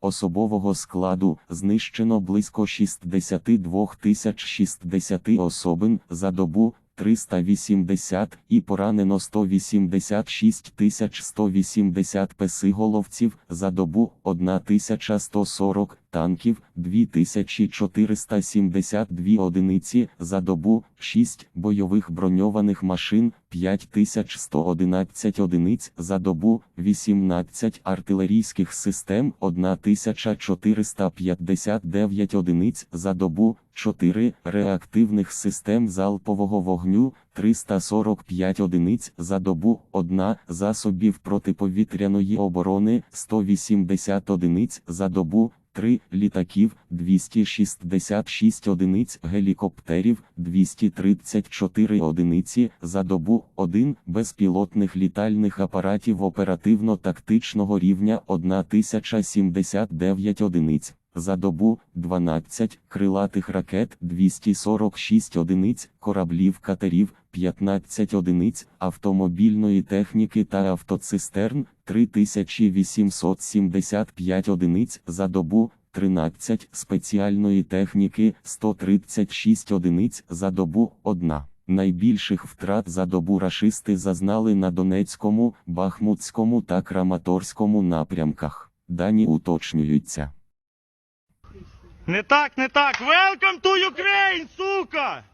Особового складу знищено близько 62 тисяч 60 особин за добу 380 і поранено 186 тисяч 180 песиголовців за добу 1140 танків 2472 одиниці за добу 6 бойових броньованих машин 5111 одиниць за добу 18 артилерійських систем 1459 одиниць за добу 4 реактивних систем залпового вогню 345 одиниць за добу 1 засобів протиповітряної оборони 180 одиниць за добу 3 літаків 266 одиниць гелікоптерів 234 одиниці за добу 1 безпілотних літальних апаратів оперативно-тактичного рівня 1079 одиниць. За добу 12 крилатих ракет 246 одиниць, кораблів катерів 15 одиниць, автомобільної техніки та автоцистерн 3875 одиниць за добу. 13 спеціальної техніки 136 одиниць за добу 1. Найбільших втрат за добу рашисти зазнали на Донецькому, Бахмутському та Краматорському напрямках. Дані уточнюються. Не так, не так. Welcome to Ukraine, сука!